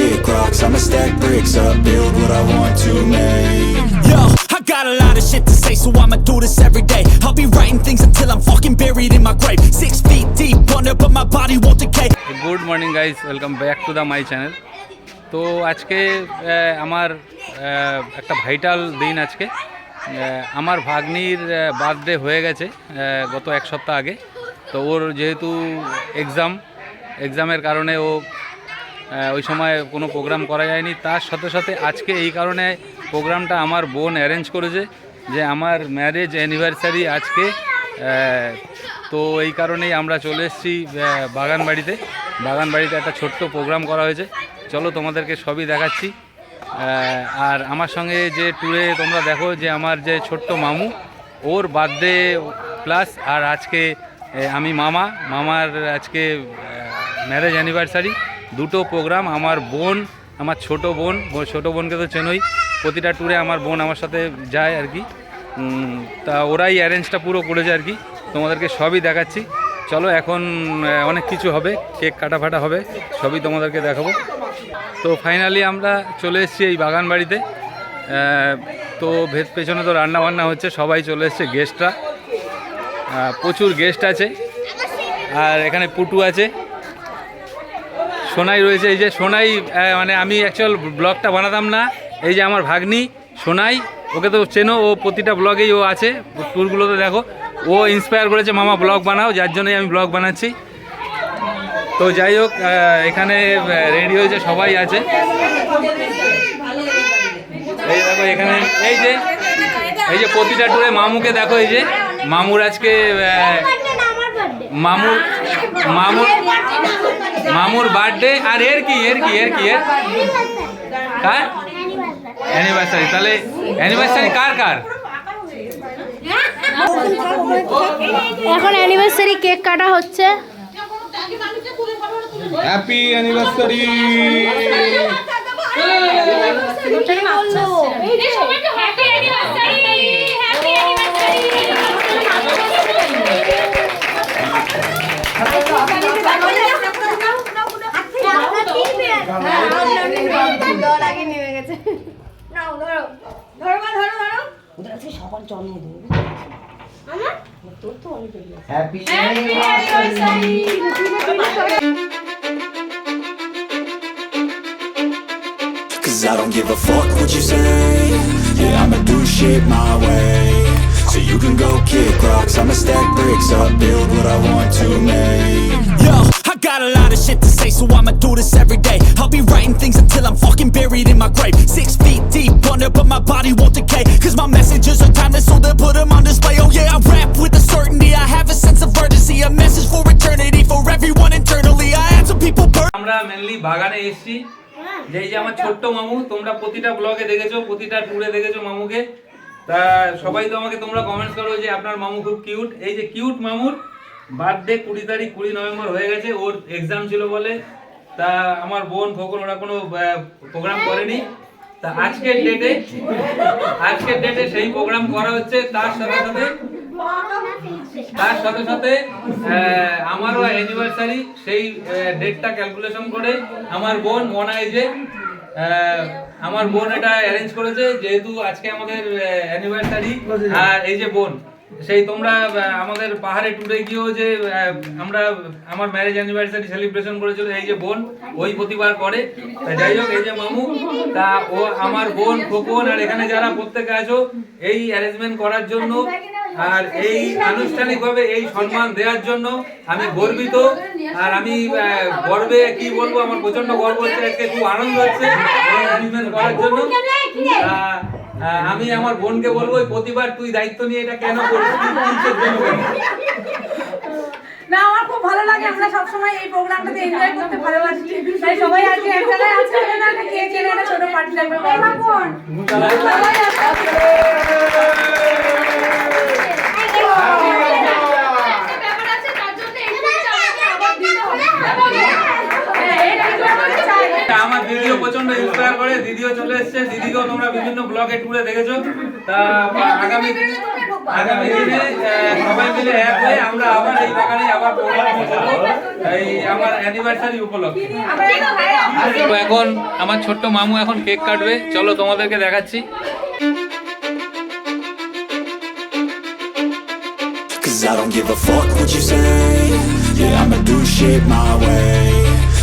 kick rocks I'ma stack bricks up Build what I want to make Yo, I got a lot of shit to say, so I'ma do this every day. I'll be writing things until I'm fucking buried in my grave. Six feet deep under, but my body won't decay. Good morning guys welcome back to the my channel তো আজকে আমার একটা vital দিন আজকে আমার ভাগ্নির birthday হয়ে গেছে গত এক সপ্তাহ আগে তো ওর যেহেতু এক্সাম এক্সামের কারণে ও ওই সময় কোনো প্রোগ্রাম করা যায়নি। তার সাথে সাথে আজকে এই কারণে প্রোগ্রামটা আমার বোন অ্যারেঞ্জ করেছে যে আমার ম্যারেজ অ্যানিভার্সারি আজকে তো এই কারণেই আমরা চলে এসেছি বাগান বাড়িতে বাগান বাড়িতে একটা ছোট্ট প্রোগ্রাম করা হয়েছে। চলো তোমাদেরকে সবই দেখাচ্ছি। আর আমার সঙ্গে যে ট্যুরে তোমরা দেখো যে আমার যে ছোট্ট মামু, ওর বার্থডে প্লাস আর আজকে আমি মামা। মামার আজকে ম্যারেজ অ্যানিভার্সারি দুটো প্রোগ্রাম আমার বোন, আমার ছোট বোন ছোট বোনকে তো চেনই, প্রতিটা ট্যুরে আমার বোন আমার সাথে যায় আর কি। তা ওরাই অ্যারেঞ্জটা পুরো করেছে আর কি। তোমাদেরকে সবই দেখাচ্ছি। চলো এখন অনেক কিছু হবে, কেক কাটা ফাটা হবে, সবই তোমাদেরকে দেখাবো। তো ফাইনালি আমরা চলে এসেছি এই বাগান বাড়িতে। তো ভেত পেছনে তো রান্না বান্না হচ্ছে, সবাই চলে এসছে গেস্টরা প্রচুর গেস্ট আছে। আর এখানে পুটু আছে। সোনাই রয়েছে এই যে সোনাই মানে আমি অ্যাকচুয়াল ব্লগটা বানাতাম না এই যে আমার ভাগ্নি সোনাই ওকে তো চেনো ও প্রতিটা ব্লগেই ও আছে ট্যুরগুলোতে দেখো ও ইন্সপায়ার করেছে মামা ব্লগ বানাও যার জন্যই আমি ব্লগ বানাচ্ছি। তো যাই হোক এখানে রেডি হয়েছে সবাই আছে। এই দেখো এখানে এই যে এই যে প্রতিটা ট্যুরে মামুকে দেখো এই যে মামুর আজকে মামুর মামুর মামুর বার্থডে আর এর কি এর কি এর কি এর? কার? অ্যানিভার্সারি তাহলে অ্যানিভার্সারি কার কার? এখন অ্যানিভার্সারি কেক কাটা হচ্ছে। Happy anniversary happy anniversary happy anniversary happy Cause I don't give a fuck what you say Yeah, I'ma do shit my way So you can go kick rocks I'ma stack bricks up Build what I want to make Yo, I got a lot of shit to say, so I'ma do this every day. I'll be writing things until I'm fucking buried in my grave. Six feet deep under, but my body won't decay. Cause my messages are timeless, so they'll put them on display. Oh yeah, I rap with a certainty. I have a sense of urgency, a message for eternity, for everyone internally. I had some people burn. আমরা mainly বাগানে এসেছি যে এই যে আমার ছোট্ট মামু তোমরা প্রতিটা ব্লগে দেখেছ প্রতিটা ট্যুরে দেখেছ মামুকে তা সবাই তো আমাকে তোমরা কমেন্টস করো যে আপনার মামু খুব কিউট এই যে কিউট মামুর বার্থডে কুড়ি তারিখ কুড়ি নভেম্বর হয়ে গেছে ওর এক্সাম ছিল বলে তা আমার বোন খোকন ওরা কোনো প্রোগ্রাম করেনি। তা আজকের ডেটে আজকের ডেটে সেই প্রোগ্রাম করা হচ্ছে তার সাথে সাথে তার সাথে সাথে আমারও অ্যানিভার্সারি সেই ডেটটা ক্যালকুলেশন করে আমার বোন আহ, আমার বোন এটা অ্যারেঞ্জ করেছে যেহেতু আজকে আমাদের অ্যানিভার্সারি আর এই যে বোন সেই তোমরা আমাদের পাহাড়ে ট্যুরে গিয়েও যে আমরা আমার ম্যারেজ অ্যানিভার্সারি সেলিব্রেশন করেছিল এই যে বোন, ওই প্রতিবার করে যাই হোক, এই যে মামু, তা ও আমার বোন, খোকন, আর এখানে যারা প্রত্যেকে আছো, এই অ্যারেঞ্জমেন্ট করার জন্য আর এই আনুষ্ঠানিকভাবে এই সম্মান দেওয়ার জন্য আমি গর্বিত। আর আমি গর্বে কি বলব, আমার প্রচণ্ড গর্ব হচ্ছে, আজকে খুব আনন্দ হচ্ছে arrangement করার জন্য। আমি আমার বোনকে বলব ওই প্রতিবার তুই দায়িত্ব নিয়ে এটা কেন করছিস করছিস?" না আমার খুব ভালো লাগে আমরা সবসময় এই প্রোগ্রামটাতে এনজয় করতে ভালোবাসি। তাই সবাই আজকে এক জায়গায় আছে না একটা কেক এনে একটা ছোট পার্টি লাগবে সবাই আছে। ব্যাপার আছে তার জন্য একটু আমাকে আবার দিতে হবে হ্যাঁ, এটা কিন্তু আমরা চাই। এটা আমার দিদিও প্রচণ্ড ইন্সপায়ার করে দিদিও চলে এসেছে। দিদিকেও তোমরা বিভিন্ন ব্লগে টুরে দেখেছ। তা আগামী আগামী দিনে সবাই মিলে এক হয়ে আমরা আবার এই বাগানে আবার প্রোগ্রাম করব এই আমার অ্যানিভার্সারি উপলক্ষে। তো এখন আমার ছোট্ট মামু এখন কেক কাটবে। চলো তোমাদেরকে দেখাচ্ছি। Cause I don't give a fuck what you say. Yeah, I'ma do shit my way.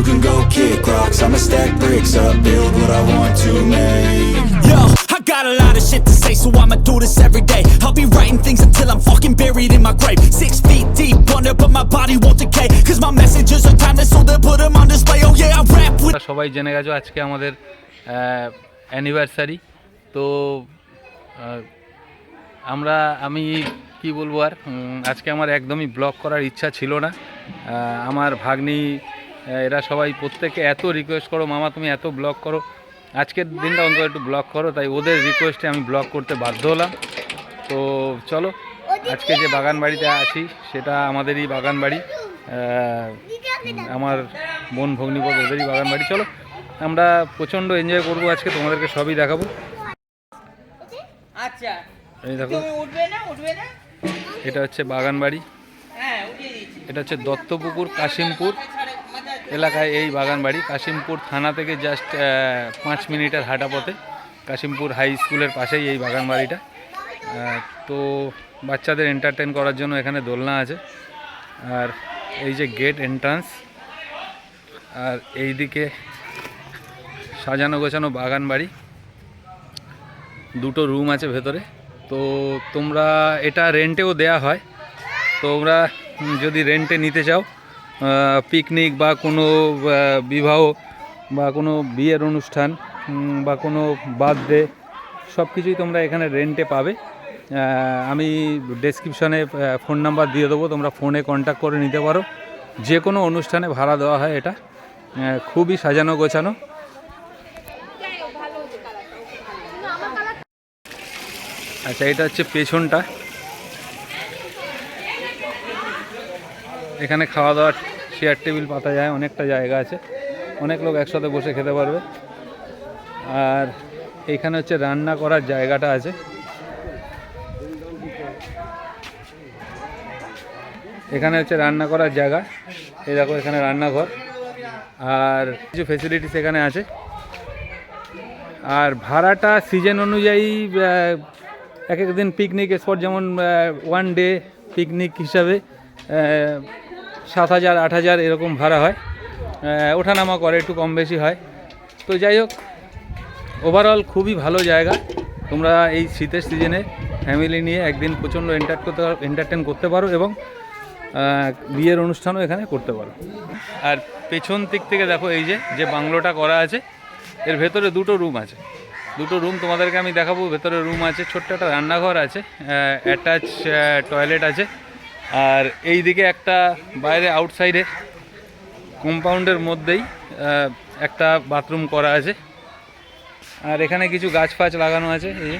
you can go kick rocks I'ma stack bricks up Build what I want to make Yo, I got a lot of shit to say, so I'ma do this every day. I'll be writing things until I'm fucking buried in my grave. Six feet deep under, but my body won't decay. Cause my messages are timeless, so they'll put them on display. Oh yeah, I rap with. সবাই জেনে গেছো আজকে আমাদের anniversary তো আমরা আমি কি বলব আর আজকে আমার একদমই ব্লগ করার ইচ্ছা ছিল না আমার ভাগ্নি এরা সবাই প্রত্যেকে এত রিকোয়েস্ট করো মামা তুমি এত ব্লগ করো। আজকের দিনটা অন্তত একটু ব্লগ করো তাই ওদের রিকোয়েস্টে আমি ব্লগ করতে বাধ্য হলাম। তো চলো আজকে যে বাগান বাড়িতে আছি সেটা আমাদেরই বাগান বাড়ি। আমার বোন ভগ্নিপদ ওদেরই বাগান বাড়ি। চলো আমরা প্রচণ্ড এনজয় করব আজকে তোমাদেরকে সবই দেখাবো। আচ্ছা এই দেখো। এটা হচ্ছে বাগান বাড়ি। হ্যাঁ এটা হচ্ছে দত্তপুকুর কাশিমপুর। এলাকায় এই বাগান বাড়ি কাশিমপুর থানা থেকে জাস্ট পাঁচ মিনিটের হাঁটা পথে কাশিমপুর হাই স্কুলের পাশেই এই বাগান বাড়িটা তো বাচ্চাদের এন্টারটেন করার জন্য এখানে দোলনা আছে। আর এই যে গেট এন্ট্রান্স আর এই দিকে সাজানো গোছানো বাগান বাড়ি দুটো রুম আছে ভেতরে। তো তোমরা এটা রেন্টেও দেয়া হয়। তোমরা যদি রেন্টে নিতে চাও পিকনিক বা কোনো বিবাহ বা কোনো বিয়ের অনুষ্ঠান বা কোনো বার্থডে সব কিছুই তোমরা এখানে রেন্টে পাবে। আমি ডেসক্রিপশনে ফোন নাম্বার দিয়ে দেবো, তোমরা ফোনে কন্ট্যাক্ট করে নিতে পারো। যে কোনো অনুষ্ঠানে ভাড়া দেওয়া হয় এটা। খুবই সাজানো গোছানো। আচ্ছা এটা হচ্ছে পেছনটা। এখানে খাওয়া দাওয়ার চেয়ার টেবিল পাতা যায়, অনেকটা জায়গা আছে। অনেক লোক একসাথে বসে খেতে পারবে। আর এইখানে হচ্ছে রান্না করার জায়গাটা আছে। এখানে হচ্ছে রান্না করার জায়গা। এই দেখো এখানে রান্নাঘর। আর কিছু ফেসিলিটিস এখানে আছে। আর ভাড়াটা সিজন অনুযায়ী এক এক দিন পিকনিক স্পট যেমন ওয়ান ডে পিকনিক হিসাবে সাত হাজার, আট হাজার এরকম ভাড়া হয়। ওঠানামা করে, একটু কম বেশি হয়। তো যাই হোক ওভারঅল খুবই ভালো জায়গা। তোমরা এই শীতের সিজনে ফ্যামিলি নিয়ে একদিন প্রচণ্ড এন্টার করতে এন্টারটেন করতে পারো এবং বিয়ের অনুষ্ঠানও এখানে করতে পারো। আর পেছন দিক থেকে দেখো এই যে যে বাংলোটা করা আছে, এর ভেতরে দুটো রুম আছে। দুটো রুম তোমাদেরকে আমি দেখাবো, ভেতরে রুম আছে, ছোট্ট একটা রান্নাঘর আছে অ্যাটাচ টয়লেট আছে। আর এই দিকে একটা বাইরে আউটসাইডে কম্পাউন্ডের মধ্যেই একটা বাথরুম করা আছে। আর এখানে কিছু গাছ ফাছ লাগানো আছে, এই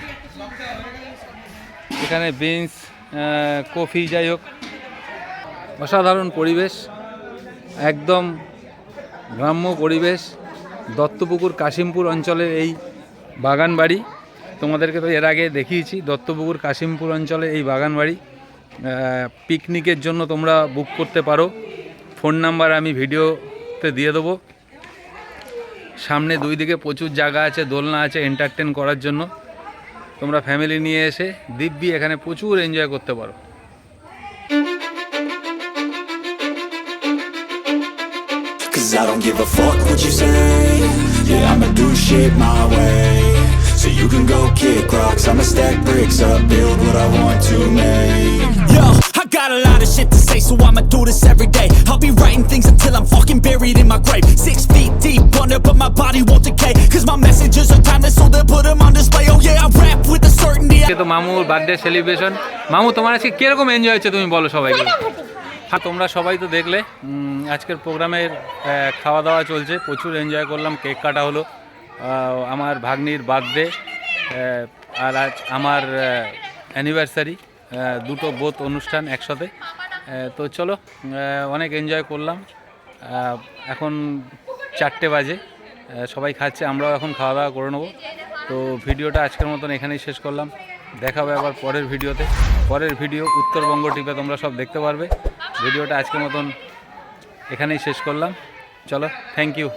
এখানে বিনস কফি যাই হোক। অসাধারণ পরিবেশ, একদম গ্রাম্য পরিবেশ, দত্তপুকুর কাশিমপুর অঞ্চলের এই বাগান বাড়ি তোমাদেরকে তো এর আগে দেখিয়েছি, দত্তপুকুর কাশিমপুর অঞ্চলে এই বাগান বাড়ি পিকনিকের জন্য তোমরা বুক করতে পারো। ফোন নাম্বার আমি ভিডিওতে দিয়ে দেবো। সামনে দুই দিকে প্রচুর জায়গা আছে দোলনা আছে এন্টারটেন করার জন্য। তোমরা ফ্যামিলি নিয়ে এসে দিব্যি এখানে প্রচুর এনজয় করতে পারো। I don't give a fuck what you say. Yeah, I'ma do shit my way. So you can go kick rocks I'ma stack bricks up Build what I want to make Yo, I got a lot of shit to say, so I'ma do this every day. I'll be writing things until I'm fucking buried in my grave. Six feet deep under, but my body won't decay. Cause my messages are timeless, so they'll put them on display. Oh yeah, I rap with a certainty. তো মামুর birthday celebration মামু তোমার আজকে কীরকম enjoy হচ্ছে তুমি বলো সবাইকে হ্যাঁ তোমরা সবাই তো দেখলে আজকের প্রোগ্রামের খাওয়া দাওয়া চলছে প্রচুর এনজয় করলাম কেক কাটা হলো আমার ভাগ্নির বার্থডে আর আজ আমার অ্যানিভার্সারি দুটো বোধ অনুষ্ঠান একসাথে। তো চলো অনেক এনজয় করলাম। এখন চারটে বাজে। সবাই খাচ্ছে, আমরাও এখন খাওয়া দাওয়া করে নেব। তো ভিডিওটা আজকের মতন এখানেই শেষ করলাম। দেখা হবে আবার পরের ভিডিওতে। পরের ভিডিও উত্তরবঙ্গ টিপে তোমরা সব দেখতে পারবে। ভিডিওটা আজকের মতন এখানেই শেষ করলাম। চলো থ্যাংক ইউ